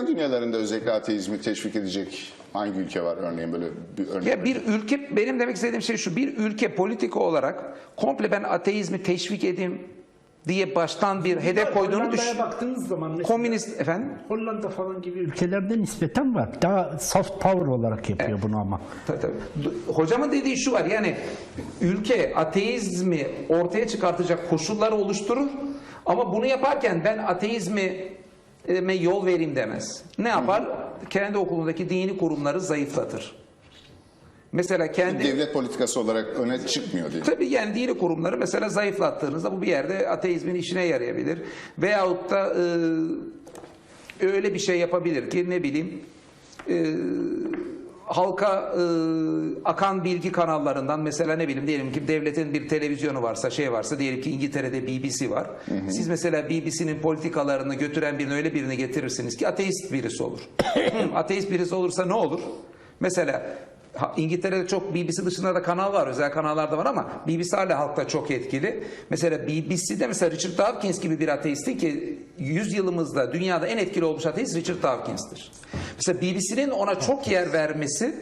Amerikan dünyalarında özellikle ateizmi teşvik edecek hangi ülke var örneğin böyle bir örnek? Ya bir ülke benim demek istediğim şey şu bir ülke politika olarak komple ben ateizmi teşvik edeyim diye baştan bir hedef koyduğunu düşün. Baktığınız zaman mesela Komünist efendim Hollanda falan gibi ülkelerde nispeten var. Daha soft power olarak yapıyor bunu ama. Tabii, tabii. Hocamın dediği şu var yani ülke ateizmi ortaya çıkartacak koşulları oluşturur ama bunu yaparken ben ateizmi e, yol vereyim demez. Ne yapar? Kendi okulundaki dini kurumları zayıflatır. Mesela kendi Devlet politikası olarak öne çıkmıyor diye. Tabii yani dini kurumları mesela zayıflattığınızda bu bir yerde ateizmin işine yarayabilir. Veyahut da e, öyle bir şey yapabilir ki ne bileyim e, halka e, akan bilgi kanallarından mesela ne bileyim diyelim ki devletin bir televizyonu varsa şey varsa diyelim ki İngiltere'de BBC var. Siz mesela BBC'nin politikalarını götüren birini öyle birini getirirsiniz ki ateist birisi olur. ateist birisi olursa ne olur? Mesela İngiltere'de çok BBC dışında da kanal var, özel kanallar da var ama BBC hala halkta çok etkili. Mesela BBC'de mesela Richard Dawkins gibi bir ateistin ki 100 yılımızda dünyada en etkili olmuş ateist Richard Dawkins'tir. Mesela BBC'nin ona çok yer vermesi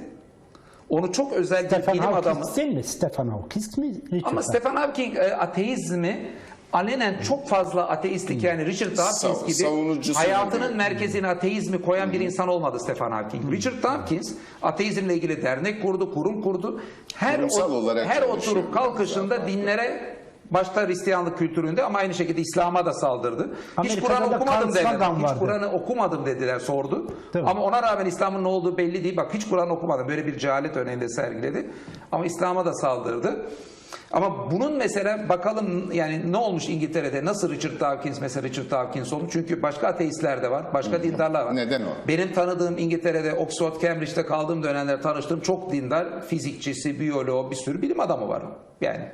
onu çok özel bir Stefan bilim adamı. Hawking değil mi? Stefan Hawking mi? Richard Ama Stephen Hawking e, ateizmi alenen çok fazla ateistlik yani Richard Dawkins gibi savunucusu hayatının merkezine ateizmi koyan bir insan olmadı Stephen Hawking. Richard Dawkins ateizmle ilgili dernek kurdu, kurum kurdu. Her Kurumsal o- olarak her oturup kalkışında dinlere başta Hristiyanlık kültüründe ama aynı şekilde İslam'a da saldırdı. Hiç Amerika'da Kur'an da okumadım dediler. Sagan Hiç vardı. Kur'an'ı okumadım dediler sordu. Tabii. Ama ona rağmen İslam'ın ne olduğu belli değil. Bak hiç Kur'an okumadım. Böyle bir cehalet örneğinde sergiledi. Ama İslam'a da saldırdı. Ama bunun mesela bakalım yani ne olmuş İngiltere'de nasıl Richard Dawkins mesela Richard Dawkins olmuş çünkü başka ateistler de var başka dindarlar var. Neden o? Benim tanıdığım İngiltere'de Oxford Cambridge'de kaldığım dönemlerde tanıştığım çok dindar fizikçisi, biyoloğu bir sürü bilim adamı var. Yani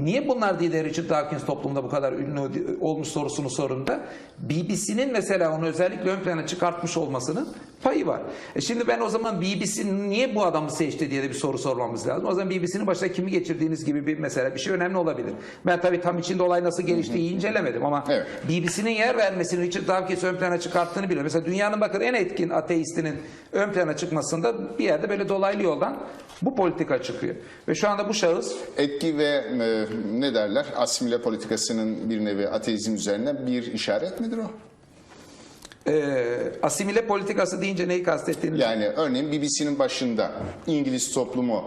Niye bunlar diye de Richard Dawkins toplumda bu kadar ünlü olmuş sorusunu sorunda BBC'nin mesela onu özellikle ön plana çıkartmış olmasının payı var. E şimdi ben o zaman BBC niye bu adamı seçti diye de bir soru sormamız lazım. O zaman BBC'nin başına kimi geçirdiğiniz gibi bir mesela bir şey önemli olabilir. Ben tabii tam içinde olay nasıl geliştiği incelemedim ama Evet. BBC'nin yer vermesini Richard Dawkins ön plana çıkarttığını biliyorum. Mesela dünyanın bakın en etkin ateistinin ön plana çıkmasında bir yerde böyle dolaylı yoldan bu politika çıkıyor. Ve şu anda bu şahıs Etki ve e, ne derler asimile politikasının bir nevi ateizm üzerine bir işaret midir o? E, asimile politikası deyince neyi kastettiğini Yani örneğin BBC'nin başında İngiliz toplumu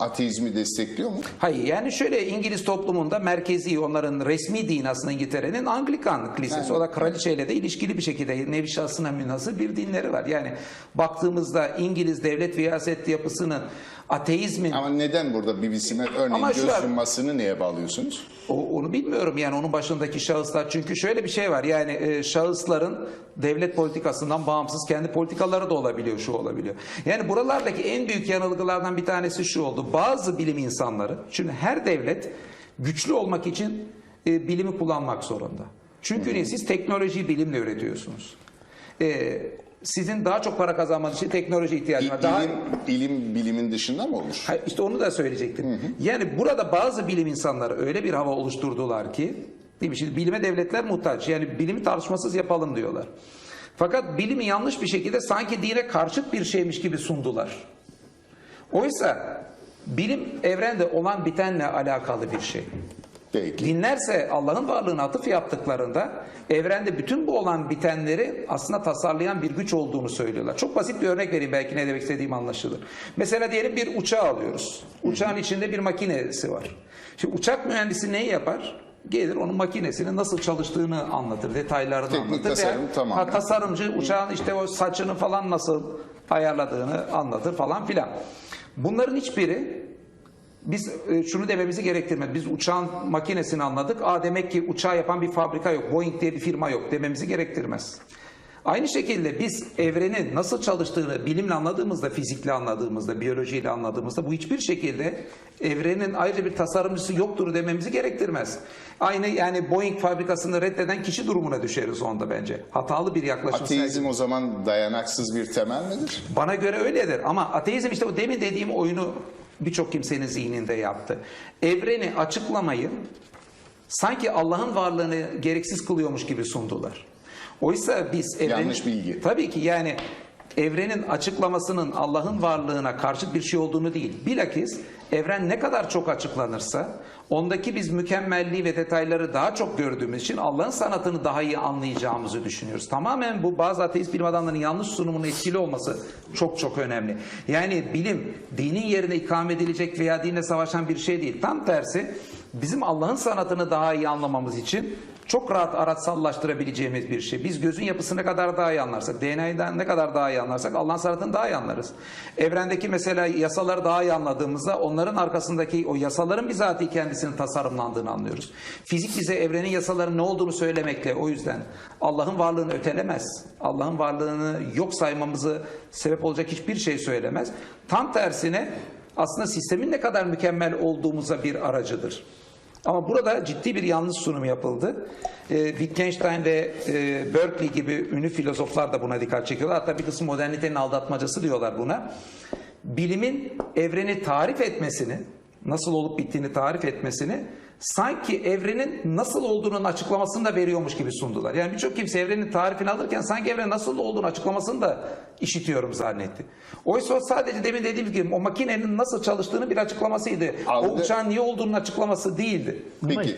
ateizmi destekliyor mu? Hayır yani şöyle İngiliz toplumunda merkezi onların resmi din aslında İngiltere'nin Anglikan Kilisesi. O da kraliçeyle de ilişkili bir şekilde nevi şahsına münhasır bir dinleri var. Yani baktığımızda İngiliz devlet ve siyaset yapısının ateizmin Ama neden burada BBC'nin örneğin Ama şu göz var- yummasını neye bağlıyorsunuz? O- onu bilmiyorum yani onun başındaki şahıslar çünkü şöyle bir şey var yani e, şahısların devlet politikasından bağımsız kendi politikaları da olabiliyor şu olabiliyor. Yani buralardaki en büyük yanılgılardan bir tanesi şu oldu. Bazı bilim insanları şimdi her devlet güçlü olmak için e, bilimi kullanmak zorunda. Çünkü niye? siz teknolojiyi bilimle üretiyorsunuz. E, sizin daha çok para kazanmanız için teknoloji ihtiyacı var. Daha, İlim, ilim bilimin dışında mı olur? Hayır, işte onu da söyleyecektim. Yani burada bazı bilim insanları öyle bir hava oluşturdular ki değil mi? Şimdi bilime devletler muhtaç. Yani bilimi tartışmasız yapalım diyorlar. Fakat bilimi yanlış bir şekilde sanki dine karşıt bir şeymiş gibi sundular. Oysa bilim evrende olan bitenle alakalı bir şey. Peki. Dinlerse Allah'ın varlığına atıf yaptıklarında evrende bütün bu olan bitenleri aslında tasarlayan bir güç olduğunu söylüyorlar. Çok basit bir örnek vereyim belki ne demek istediğim anlaşılır. Mesela diyelim bir uçağı alıyoruz. Uçağın içinde bir makinesi var. Şimdi uçak mühendisi neyi yapar? Gelir onun makinesinin nasıl çalıştığını anlatır, detaylarını Teknik anlatır. tasarım Veya- tamamen. Ha, tasarımcı uçağın işte o saçını falan nasıl ayarladığını anlatır falan filan. Bunların hiçbiri biz e, şunu dememizi gerektirmez. Biz uçağın makinesini anladık. Aa demek ki uçağı yapan bir fabrika yok. Boeing diye bir firma yok dememizi gerektirmez. Aynı şekilde biz evrenin nasıl çalıştığını bilimle anladığımızda, fizikle anladığımızda, biyolojiyle anladığımızda bu hiçbir şekilde evrenin ayrıca bir tasarımcısı yoktur dememizi gerektirmez. Aynı yani Boeing fabrikasını reddeden kişi durumuna düşeriz onda bence. Hatalı bir yaklaşım. Ateizm o zaman dayanaksız bir temel midir? Bana göre öyledir ama ateizm işte o demin dediğim oyunu birçok kimsenin zihninde yaptı. Evreni açıklamayı sanki Allah'ın varlığını gereksiz kılıyormuş gibi sundular. Oysa biz evrenin, Yanlış bilgi. Tabii ki yani evrenin açıklamasının Allah'ın varlığına karşıt bir şey olduğunu değil. Bilakis evren ne kadar çok açıklanırsa ondaki biz mükemmelliği ve detayları daha çok gördüğümüz için Allah'ın sanatını daha iyi anlayacağımızı düşünüyoruz. Tamamen bu bazı ateist bilim adamlarının yanlış sunumunun etkili olması çok çok önemli. Yani bilim dinin yerine ikame edilecek veya dinle savaşan bir şey değil. Tam tersi bizim Allah'ın sanatını daha iyi anlamamız için çok rahat araçsallaştırabileceğimiz bir şey. Biz gözün yapısını ne kadar daha iyi anlarsak, DNA'dan ne kadar daha iyi anlarsak Allah'ın sanatını daha iyi anlarız. Evrendeki mesela yasaları daha iyi anladığımızda onların arkasındaki o yasaların bizatihi kendisinin tasarımlandığını anlıyoruz. Fizik bize evrenin yasalarının ne olduğunu söylemekle o yüzden Allah'ın varlığını ötelemez. Allah'ın varlığını yok saymamızı sebep olacak hiçbir şey söylemez. Tam tersine aslında sistemin ne kadar mükemmel olduğumuza bir aracıdır. Ama burada ciddi bir yanlış sunum yapıldı. E, Wittgenstein ve e, Berkeley gibi ünlü filozoflar da buna dikkat çekiyorlar. Hatta bir kısım modernitenin aldatmacası diyorlar buna. Bilimin evreni tarif etmesini, nasıl olup bittiğini tarif etmesini sanki evrenin nasıl olduğunun açıklamasını da veriyormuş gibi sundular. Yani birçok kimse evrenin tarifini alırken sanki evrenin nasıl olduğunu açıklamasını da işitiyorum zannetti. Oysa o sadece demin dediğim gibi o makinenin nasıl çalıştığını bir açıklamasıydı. O Algı- uçağın niye olduğunun açıklaması değildi. Peki